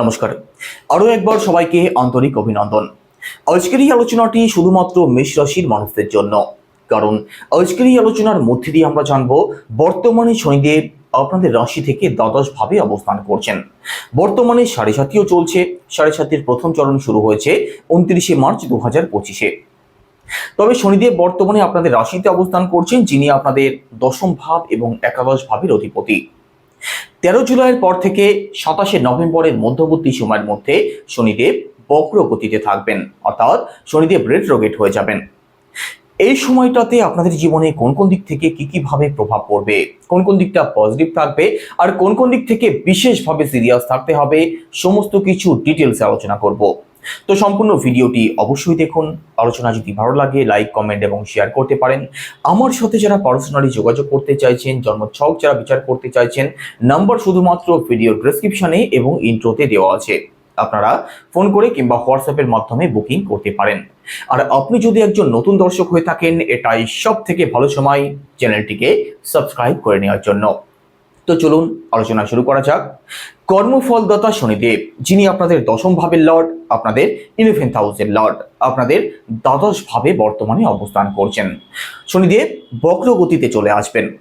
নমস্কার। আরও একবার সবাইকে আন্তরিক অভিনন্দন। আজকের এই আলোচনাটি শুধুমাত্র মেষ রাশির মানুষদের জন্য, কারণ আজকের এই আলোচনার মধ্যে দিয়ে আমরা জানব, বর্তমানে শনিদেব আপনাদের রাশি থেকে দ্বাদশ ভাবে অবস্থান করছেন। বর্তমানে সাড়ে সাতিও চলছে সাড়ে সাতির প্রথম চরণ শুরু হয়েছে উনত্রিশে মার্চ দু হাজার পঁচিশে। তবে শনিদেব বর্তমানে আপনাদের রাশিতে অবস্থান করছেন, যিনি আপনাদের দশম ভাব এবং একাদশ ভাবের অধিপতি। তেরো জুলাইয়ের পর থেকে সাতাশে নভেম্বরের মধ্যবর্তী সময়ের মধ্যে শনিদেব বক্র গতিতে থাকবেন, অর্থাৎ শনিদেব রেট্রোগেট হয়ে যাবেন। এই সময়টাতে আপনাদের জীবনে কোন কোন দিক থেকে কি কি ভাবে প্রভাব পড়বে, কোন কোন দিকটা পজিটিভ থাকবে, আর কোন কোন দিক থেকে বিশেষভাবে সিরিয়াস থাকতে হবে, সমস্ত কিছু ডিটেলসে আলোচনা করব। তো সম্পূর্ণ ভিডিওটি অবশ্যই দেখুন। আলোচনা যদি ভালো লাগে লাইক কমেন্ট এবং শেয়ার করতে পারেন। আমার সাথে যারা পার্সোনালি যোগাযোগ করতে চাইছেন, জন্মছক যারা বিচার করতে চাইছেন নাম্বার শুধুমাত্র ভিডিও ডেসক্রিপশনে এবং ইন্ট্রোতে দেওয়া আছে। আপনারা ফোন করে কিংবা হোয়াটসঅ্যাপের মাধ্যমে বুকিং করতে পারেন। আর আপনি যদি একজন নতুন দর্শক হয়ে থাকেন, এটাই সব থেকে ভালো সময় চ্যানেলটিকে সাবস্ক্রাইব করে নেওয়ার জন্য। তো চলুন আলোচনা শুরু করা যাক। কর্মফলদাতা শনিদেব, যিনি আপনাদের দশম ভাবের লর্ড, আপনাদের ইলেভেন্থ হাউসের লর্ড, আপনাদের দ্বাদশ ভাবে বর্তমানে অবস্থান করছেন। শনিদেব বক্র গতিতে চলে আসবেন।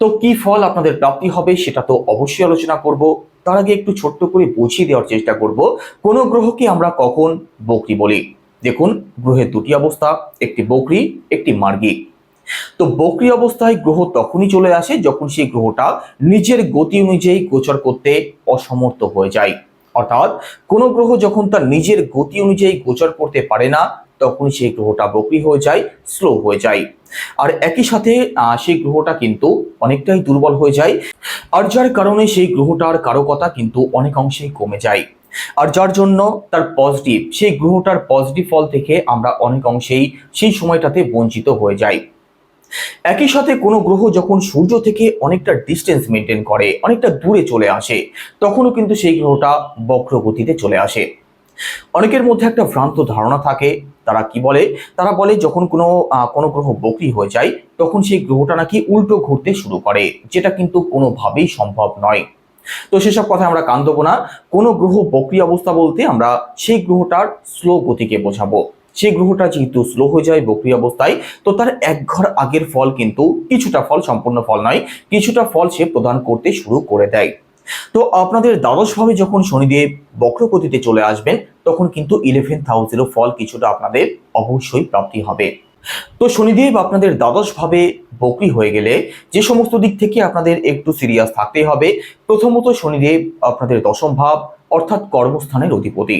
তো কি ফল আপনাদের প্রাপ্তি হবে সেটা তো অবশ্যই আলোচনা করব। তার আগে একটু ছোট্ট করে বুঝিয়ে দেওয়ার চেষ্টা করব। কোন গ্রহকে আমরা কখন বকরি বলি? দেখুন, গ্রহের দুটি অবস্থা, একটি বকরি, একটি মার্গী। তো বকরি অবস্থায় গ্রহ তখনই চলে আসে যখন সেই গ্রহটা নিজের গতি অনুযায়ী গোচর করতে অসমর্থ হয়ে যায়। অর্থাৎ কোন গ্রহ যখন তার নিজের গতি অনুযায়ী গোচর করতে পারে না, তখনই সেই গ্রহটা বকরি হয়ে যায়, স্লো হয়ে যায়। আর একই সাথে সেই গ্রহটা কিন্তু অনেকটাই দুর্বল হয়ে যায়। আর যার কারণে সেই গ্রহটার কারকতা কিন্তু অনেক অংশেই কমে যায়। আর যার জন্য তার পজিটিভ সেই গ্রহটার পজিটিভ ফল থেকে আমরা অনেক অংশেই সেই সময়টাতে বঞ্চিত হয়ে যাই। একই সাথে কোনো গ্রহ যখন সূর্য থেকে অনেকটা ডিস্টেন্স মেনটেন করে, অনেকটা দূরে চলে আসে, তখনও কিন্তু সেই গ্রহটা বক্র গতিতে চলে আসে। অনেকের মধ্যে একটা ভ্রান্ত ধারণা থাকে, তারা কি বলে? তারা বলে যখন কোনো কোনো গ্রহ বকরি হয়ে যায়, তখন সেই গ্রহটা নাকি উল্টো ঘুরতে শুরু করে, যেটা কিন্তু কোনোভাবেই সম্ভব নয়। তো সেসব কথা আমরা কান দেবো না। কোনো গ্রহ বক্রি অবস্থা বলতে আমরা সেই গ্রহটার স্লো গতিকে বোঝাবো। সেই গ্রহটা যেহেতু স্লো হয়ে যায়, বক্রি অবস্থায়, তো তার এক ঘর আগের ফল কিন্তু কিছুটা ফল, সম্পূর্ণ ফল নয়, কিছুটা ফল সে প্রদান করতে শুরু করে দেয়। তো আপনাদের দ্বাদশভাবে যখন শনিদেব বক্রগতিতে চলে আসবেন, তখন কিন্তু ইলেভেন্থ হাউসেরও ফল কিছুটা আপনাদের অবশ্যই প্রাপ্তি হবে। তো শনিদেব আপনাদের দ্বাদশভাবে বকরি হয়ে গেলে যে সমস্ত দিক থেকে আপনাদের একটু সিরিয়াস থাকতে হবে, প্রথমত শনিদেব আপনাদের দশম ভাব, অর্থাৎ কর্মস্থানের অধিপতি।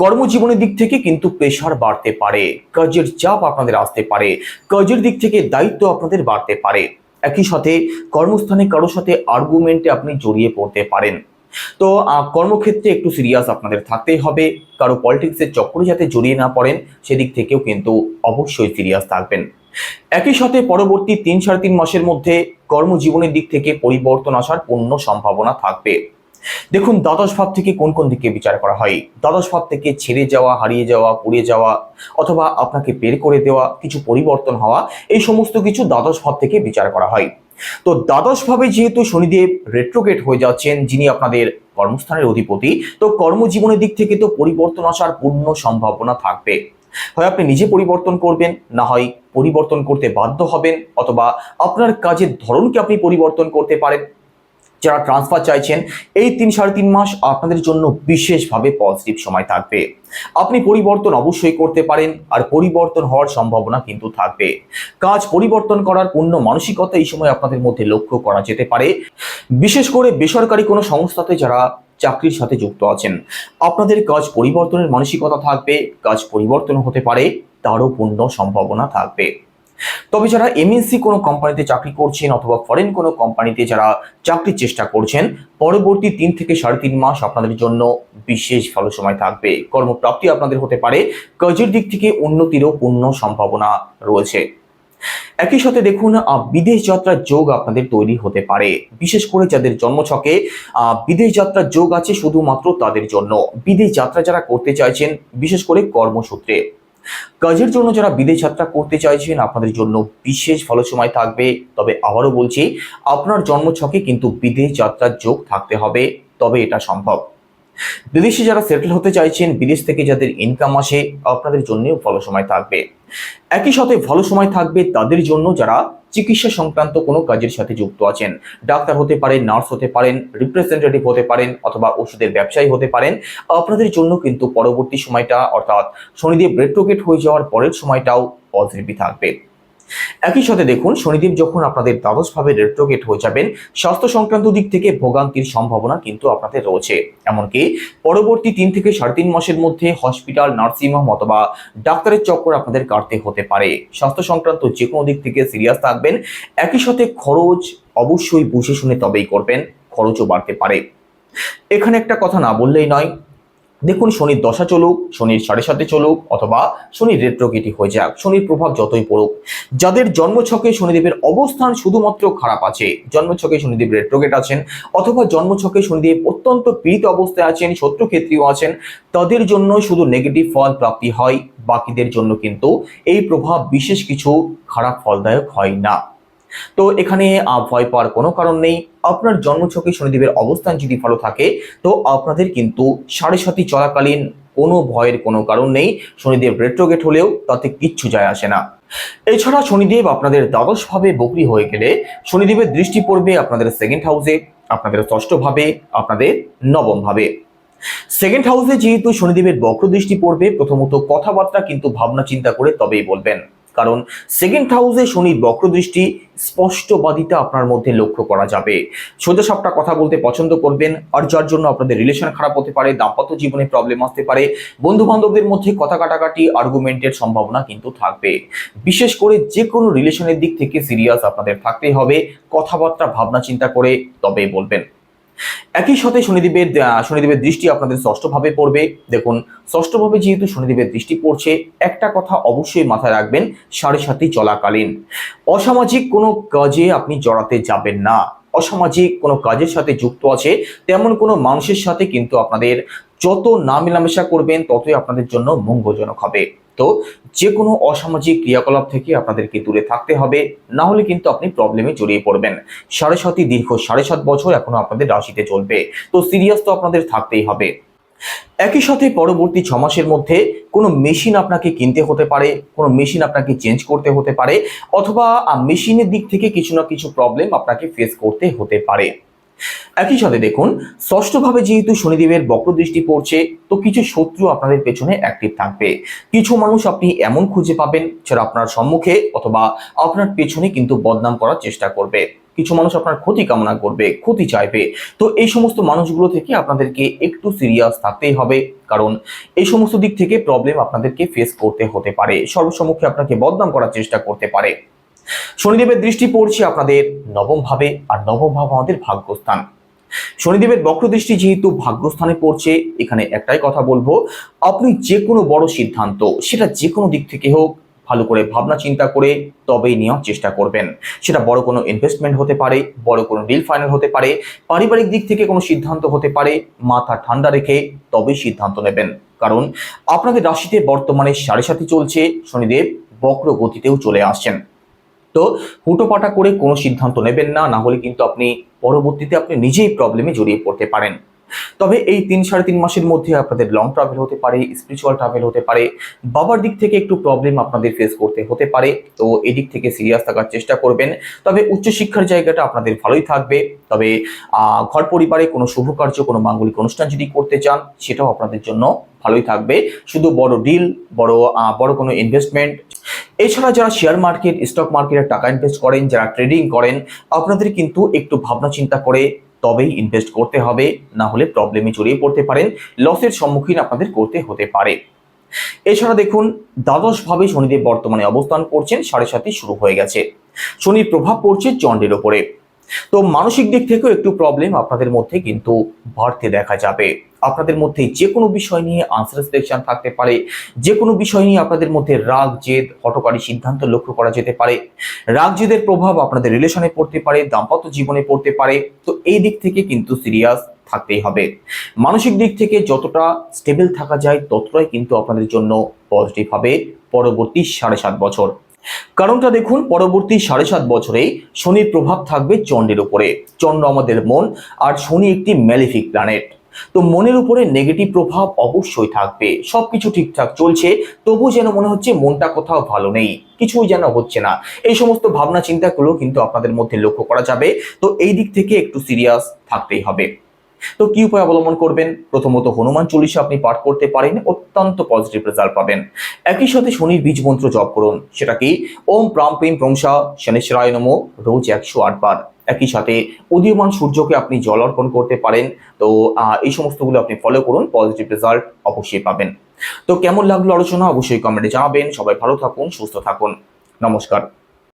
কর্মজীবনের দিক থেকে কিন্তু প্রেশার বাড়তে পারে, কাজের চাপ আপনাদের আসতে পারে, কাজের দিক থেকে দায়িত্ব আপনাদের বাড়তে পারে। একই সাথে কর্মস্থানে কারোর সাথে আর্গুমেন্টে আপনি জড়িয়ে পড়তে পারেন। তো কর্মক্ষেত্রে একটু সিরিয়াস আপনাদের থাকতেই হবে, কারও পলিটিক্সের চক্করে যাতে জড়িয়ে না পড়েন, সেদিক থেকেও কিন্তু অবশ্যই সিরিয়াস থাকবেন। একই সাথে পরবর্তী তিন সাড়ে তিন মাসের মধ্যে কর্মজীবনের দিক থেকে পরিবর্তন আসার পূর্ণ সম্ভাবনা থাকবে। দেখুন, দ্বাদশ ভাব থেকে কোন কোন দিকে বিচার করা হয়? দ্বাদশ ভাব থেকে ছেড়ে যাওয়া, হারিয়ে যাওয়া, পুড়ে যাওয়া, অথবা আপনাকে বের করে দেওয়া, কিছু পরিবর্তন হওয়া, এই সমস্ত কিছু দ্বাদশ ভাব থেকে বিচার করা হয়। তো দ্বাদশ ভাবে যেহেতু শনিদেব রেট্রোগেট হয়ে যাচ্ছেন, যিনি আপনাদের কর্মস্থানের অধিপতি, তো কর্মজীবনের দিক থেকে তো পরিবর্তন আসার পূর্ণ সম্ভাবনা থাকবে। হয় আপনি নিজে পরিবর্তন করবেন, না হয় পরিবর্তন করতে বাধ্য হবেন, অথবা আপনার কাজের ধরনকে আপনি পরিবর্তন করতে পারেন। যারা ট্রান্সফার চাইছেন, এই তিন সাড়ে তিন মাস আপনাদের জন্য বিশেষভাবে পজিটিভ সময় থাকবে। আপনি পরিবর্তন অবশ্যই করতে পারেন আর পরিবর্তন হওয়ার সম্ভাবনা কিন্তু থাকবে। কাজ পরিবর্তন করার পূর্ণ মানসিকতা এই সময় আপনাদের মধ্যে লক্ষ্য করা যেতে পারে। বিশেষ করে বেসরকারি কোনো সংস্থাতে যারা চাকরির সাথে যুক্ত আছেন, আপনাদের কাজ পরিবর্তনের মানসিকতা থাকবে, কাজ পরিবর্তন হতে পারে, তারও পূর্ণ সম্ভাবনা থাকবে। তবে যারা এমএনসি কোনো কোম্পানিতে চাকরি করছেন অথবা ফরেন কোনো কোম্পানিতে যারা চাকরির চেষ্টা করছেন, পরবর্তী তিন থেকে সাড়ে তিন মাস আপনাদের জন্য বিশেষ ভালো সময় থাকবে। কর্মপ্রাপ্তি আপনাদের হতে পারে, কাজের দিক থেকে উন্নতিরও পূর্ণ সম্ভাবনা রয়েছে। একই সাথে দেখুন বিদেশ যাত্রার যোগ আপনাদের তৈরি হতে পারে। বিশেষ করে যাদের জন্মছকে বিদেশ যাত্রার যোগ আছে শুধুমাত্র তাদের জন্য। বিদেশ যাত্রা যারা করতে চাইছেন, বিশেষ করে কর্মসূত্রে। কাজের জন্য যারা বিদেশ যাত্রা করতে চাইছেন, আপনাদের জন্য বিশেষ ভালো সময় থাকবে। তবে আবারও বলছি, আপনার জন্মছকে কিন্তু বিদেশ যাত্রার যোগ থাকতে হবে, তবে এটা সম্ভব। বিদেশে যারা সেটেল হতে চাইছেন, বিদেশ থেকে যাদের ইনকাম আসে, আপনাদের জন্যেও ভালো সময় থাকবে। একই সাথে ভালো সময় থাকবে তাদের জন্য যারা চিকিৎসা সংক্রান্ত কোনো কাজের সাথে যুক্ত আছেন। ডাক্তার হতে পারেন, নার্স হতে পারেন রিপ্রেজেন্টেটিভ হতে পারেন অথবা ওষুধের ব্যবসায়ী হতে পারেন। আপনাদের জন্য কিন্তু পরবর্তী সময়টা, অর্থাৎ শনিদেব রেট্রোগেট হয়ে যাওয়ার পরের সময়টাও পজিটিভই থাকবে। একই সাথে দেখুন, শনিদেব যখন আপনাদের দ্বাদশভাবে রেট্রোগেট হয়ে যাবেন, স্বাস্থ্য সংক্রান্ত দিক থেকে ভোগান্তির সম্ভাবনা কিন্তু আপনাদের রয়েছে। এমনকি পরবর্তী তিন থেকে সাড়ে তিন মাসের মধ্যে হসপিটাল নার্সিংহোম অথবা ডাক্তারের চক্কর আপনাদের কাটতে হতে পারে। স্বাস্থ্য সংক্রান্ত যে কোনো দিক থেকে সিরিয়াস থাকবেন। একই সাথে খরচ অবশ্যই বুঝে শুনে তবেই করবেন। খরচও বাড়তে পারে। এখানে একটা কথা না বললেই নয় দেখুন শনির দশা চলুক, শনির সাড়ে সাথে চলুক, অথবা শনির রেট্রোগেটি হয়ে যাক, শনির প্রভাব যতই পড়ুক। যাদের জন্মছকে শনিদেবের অবস্থান শুধুমাত্র খারাপ আছে, জন্মছকে শনিদেব রেট্রোগেট আছেন, অথবা জন্মছকে শনিদেব অত্যন্ত পীড়িত অবস্থায় আছেন শত্রুক্ষেত্রীয় আছেন, তাদের জন্য শুধু নেগেটিভ ফল প্রাপ্তি হয়, বাকিদের জন্য কিন্তু এই প্রভাব বিশেষ কিছু খারাপ ফলদায়ক হয় না। তো এখানে ভয় পাওয়ার কোনো কারণ নেই। আপনার জন্মছকে শনিদেবের অবস্থান যদি ভালো থাকে, তো আপনাদের কিন্তু সাড়ে সাতি চলাকালীন কোনো ভয়ের কোনো কারণ নেই। শনিদেব রেট্রোগেট হলেও তাতে কিচ্ছু যায় আসে না। এছাড়া শনিদেব আপনাদের দ্বাদশভাবে বকরি হয়ে গেলে, শনিদেবের দৃষ্টি পড়বে আপনাদের সেকেন্ড হাউসে আপনাদের ষষ্ঠ ভাবে আপনাদের নবম ভাবে সেকেন্ড হাউসে যেহেতু শনিদেবের বক্র দৃষ্টি পড়বে, প্রথমত কথাবার্তা কিন্তু ভাবনা চিন্তা করে তবেই বলবেন। কারণ সেকেন্ড হাউসে শনির বক্রদৃষ্টি স্পষ্টবাদিতা আপনার মধ্যে লক্ষ্য করা যাবে। সোজা সাপটা কথা বলতে পছন্দ করবেন, আর যার জন্য আপনাদের রিলেশন খারাপ হতে পারে, দাম্পত্য জীবনে প্রবলেম আসতে পারে বন্ধু বান্ধবদের মধ্যে কথা কাটাকাটি আর্গুমেন্টের সম্ভাবনা কিন্তু থাকবে। বিশেষ করে যে কোনো রিলেশনের দিক থেকে সিরিয়াস আপনাদের থাকতেই হবে, কথাবার্তা ভাবনা চিন্তা করে তবে বলবেন। একই সাথে শনিদেবের শনিদেবের দৃষ্টি আপনাদের ষষ্ঠভাবে পড়বে। দেখুন, ষষ্ঠভাবে যেহেতু শনিদেবের দৃষ্টি পড়ছে, একটা কথা অবশ্যই মাথায় রাখবেন, সাড়ে সাথে চলাকালীন। অসামাজিক কোনো কাজে আপনি জড়াতে যাবেন না। অসামাজিক কোনো কাজের সাথে যুক্ত আছে, তেমন কোনো মানুষের সাথে কিন্তু আপনাদের যত না মেলামেশা করবেন, ততই আপনাদের জন্য মঙ্গলজনক হবে। তো যে কোনো অসামাজিক ক্রিয়াকলাপ থেকে আপনাদেরকে দূরে থাকতে হবে। না হলে কিন্তু আপনি প্রবলেমে জড়িয়ে পড়বেন। সাড়ে সাতই দীর্ঘ সাড়ে সাত বছর এখনও আপনাদের রাশিতে চলবে। তো সিরিয়াস তো আপনাদের থাকতেই হবে। একই সাথে পরবর্তী ছ মাসের মধ্যে কোনো মেশিন আপনাকে কিনতে হতে পারে, কোনো মেশিন আপনাকে চেঞ্জ করতে হতে পারে, অথবা মেশিনের দিক থেকে কিছু না কিছু প্রবলেম আপনাকে ফেস করতে হতে পারে। একই সাথে দেখুন, ষষ্ঠভাবে যেহেতু শনিদেবের বক্রদৃষ্টি পড়ছে, তো কিছু শত্রু আপনাদের পেছনে অ্যাক্টিভ থাকবে। কিছু মানুষ আপনি এমন খুঁজে পাবেন যারা আপনার সম্মুখে অথবা আপনার পেছনে কিন্তু বদনাম করার চেষ্টা করবে। কিছু মানুষ আপনার ক্ষতি কামনা করবে, ক্ষতি চাইবে। তো এই সমস্ত মানুষগুলো থেকে আপনাদেরকে একটু সিরিয়াস থাকতেই হবে, কারণ এই সমস্ত দিক থেকে প্রবলেম আপনাদেরকে ফেস করতে হতে পারে। সর্বসম্মুখে আপনাকে বদনাম করার চেষ্টা করতে পারে। শনিদেবের দৃষ্টি পড়ছে আপনাদের নবম ভাবে আর নবম ভাব আমাদের ভাগ্যস্থান। শনিদেবের বক্র দৃষ্টি যেহেতু ভাগ্যস্থানে পড়ছে, এখানে একটাই কথা বলব, আপনি যে কোনো বড় সিদ্ধান্ত, সেটা যে কোনো দিক থেকে হোক, ভালো করে ভাবনা চিন্তা করে তবেই নেওয়ার চেষ্টা করবেন। সেটা বড় কোনো ইনভেস্টমেন্ট হতে পারে, বড় কোনো ডিল ফাইনাল হতে পারে, পারিবারিক দিক থেকে কোনো সিদ্ধান্ত হতে পারে, মাথা ঠান্ডা রেখে তবেই সিদ্ধান্ত নেবেন। কারণ আপনাদের রাশিতে বর্তমানে সাড়ে সাথে চলছে, শনিদেব বক্র গতিতেও চলে আসছেন। তো হুটোপাটা করে কোনো সিদ্ধান্ত নেবেন না না হলে কিন্তু আপনি পরবর্তীতে আপনি নিজেই প্রবলেমে জড়িয়ে পড়তে পারেন। তবে এই তিন সাড়ে তিন মাসের মধ্যে আপনাদের লং ট্রাভেল হতে পারে স্পিরিচুয়াল ট্রাভেল হতে পারে, বাবার দিক থেকে একটু প্রবলেম আপনাদের ফেস করতে হতে পারে, তো এদিক থেকে সিরিয়াস থাকার চেষ্টা করবেন। তবে উচ্চশিক্ষার জায়গাটা আপনাদের ভালোই থাকবে। তবে ঘর পরিবারে কোনো শুভ কার্য, কোনো মাঙ্গলিক অনুষ্ঠান যদি করতে চান, সেটাও আপনাদের জন্য ভালোই থাকবে। শুধু বড় ডিল বড় বড় কোনো ইনভেস্টমেন্ট এছাড়া যারা শেয়ার মার্কেট স্টক মার্কেটে টাকা ইনভেস্ট করেন, যারা ট্রেডিং করেন, আপনাদের কিন্তু একটু ভাবনা চিন্তা করে তবেই ইনভেস্ট করতে হবে, না হলে প্রবলেমে জড়িয়ে পড়তে পারেন লসের সম্মুখীন আপনাদের করতে হতে পারে। এছাড়া দেখুন দ্বাদশ ভাবে শনিদেব বর্তমানে অবস্থান করছেন, সাড়ে সাতে শুরু হয়ে গেছে। শনির প্রভাব পড়ছে চন্ডের ওপরে। তো মানসিক দিক থেকেও একটু প্রবলেম আপনাদের মধ্যে কিন্তু বাড়তে দেখা যাবে। আপনাদের মধ্যে যে কোনো বিষয় নিয়ে আনসার সিলেকশন থাকতে পারে যে কোনো বিষয় নিয়ে আপনাদের মধ্যে রাগ, জেদ হটকারী সিদ্ধান্ত লক্ষ্য করা যেতে পারে। রাগ, জেদের প্রভাব আপনাদের রিলেশনে পড়তে পারে, দাম্পত্য জীবনে পড়তে পারে, তো এই দিক থেকে কিন্তু সিরিয়াস থাকতেই হবে। মানসিক দিক থেকে যতটা স্টেবল থাকা যায় ততটাই কিন্তু আপনাদের জন্য পজিটিভ হবে পরবর্তী সাড়ে সাত বছর। কারণটা দেখুন, পরবর্তী সাড়ে সাত বছরে শনির প্রভাব থাকবে চন্ডের উপরে। চন্দ্র আমাদের মন আর শনি একটি ম্যালিফিক প্ল্যানেট তো মনের উপরে নেগেটিভ প্রভাব অবশ্যই থাকবে। সবকিছু ঠিকঠাক চলছে তবু যেন মনে হচ্ছে মনটা কোথাও ভালো নেই, কিছুই যেন হচ্ছে না। এই সমস্ত ভাবনা চিন্তাগুলো কিন্তু আপনাদের মধ্যে লক্ষ্য করা যাবে। তো এই দিক থেকে একটু সিরিয়াস থাকতেই হবে। তো কি উপায় অবলম্বন করবেন? প্রথমত হনুমান চল্লিশা আপনি পাঠ করতে পারেন, অত্যন্ত পজিটিভ রেজাল্ট পাবেন। একই সাথে শনির বীজ মন্ত্র জপ করুন, সেটা কি? ওম প্রাম প্রেম প্রংসা শনেশ্বরায় নমো, রোজ একশো আট বার। একই সাথে উদীয়মান সূর্যকে আপনি জল অর্পণ করতে পারেন, তো এই সমস্তগুলো আপনি ফলো করুন পজিটিভ রেজাল্ট অবশ্যই পাবেন। তো কেমন লাগল আলোচনা? অবশ্যই কমেন্টে জানাবেন। সবাই ভালো থাকুন, সুস্থ থাকুন। নমস্কার।